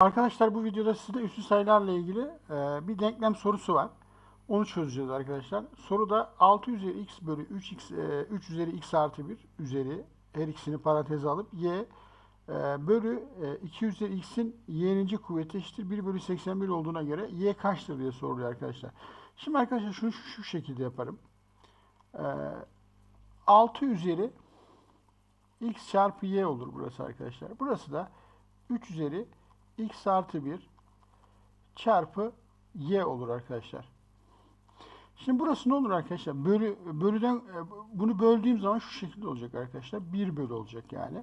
Arkadaşlar bu videoda size üstü sayılarla ilgili e, bir denklem sorusu var. Onu çözeceğiz arkadaşlar. Soruda 6 üzeri x bölü 3x, e, 3 üzeri x artı 1 üzeri her ikisini paranteze alıp y e, bölü e, 2 üzeri x'in y'ninci kuvveti eşittir 1 bölü 81 olduğuna göre y kaçtır diye soruluyor arkadaşlar. Şimdi arkadaşlar şunu şu, şu şekilde yaparım. E, 6 üzeri x çarpı y olur burası arkadaşlar. Burası da 3 üzeri x artı 1 çarpı y olur arkadaşlar. Şimdi burası ne olur arkadaşlar? Bölü, bölüden e, bunu böldüğüm zaman şu şekilde olacak arkadaşlar. 1 bölü olacak yani.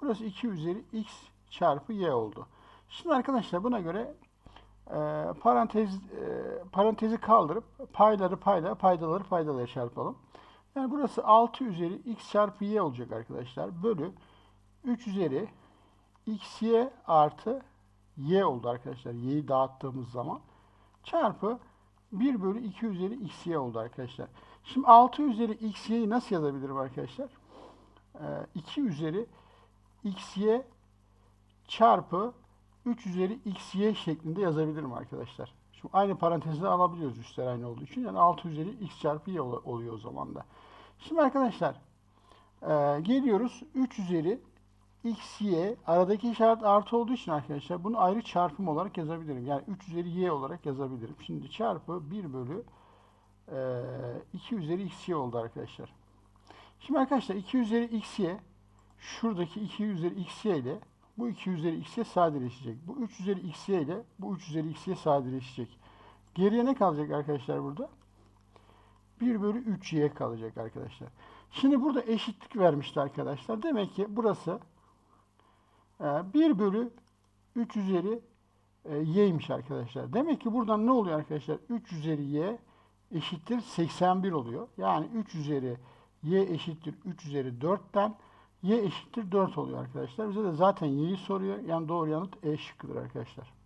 Burası 2 üzeri x çarpı y oldu. Şimdi arkadaşlar buna göre e, parantez e, parantezi kaldırıp payları payla, paydaları paydalara çarpalım. Yani burası 6 üzeri x çarpı y olacak arkadaşlar. Bölü 3 üzeri xy artı y oldu arkadaşlar. Y'yi dağıttığımız zaman. Çarpı 1 bölü 2 üzeri xy oldu arkadaşlar. Şimdi 6 üzeri xy'yi nasıl yazabilirim arkadaşlar? Ee, 2 üzeri xy çarpı 3 üzeri xy şeklinde yazabilirim arkadaşlar. Şimdi aynı parantezde alabiliyoruz üstler aynı olduğu için. Yani 6 üzeri x çarpı y ol- oluyor o zaman da. Şimdi arkadaşlar e, geliyoruz 3 üzeri x, y aradaki işaret artı olduğu için arkadaşlar bunu ayrı çarpım olarak yazabilirim. Yani 3 üzeri y olarak yazabilirim. Şimdi çarpı 1 bölü e, 2 üzeri x, y oldu arkadaşlar. Şimdi arkadaşlar 2 üzeri x, y şuradaki 2 üzeri x, y ile bu 2 üzeri x, y sadeleşecek. Bu 3 üzeri x, y ile bu 3 üzeri x, y sadeleşecek. Geriye ne kalacak arkadaşlar burada? 1 bölü 3y kalacak arkadaşlar. Şimdi burada eşitlik vermişti arkadaşlar. Demek ki burası 1 bölü 3 üzeri e, y'ymiş arkadaşlar. Demek ki buradan ne oluyor arkadaşlar? 3 üzeri y eşittir 81 oluyor. Yani 3 üzeri y eşittir 3 üzeri 4'ten y eşittir 4 oluyor arkadaşlar. Bize de zaten y'yi soruyor. Yani doğru yanıt E şıkkıdır arkadaşlar.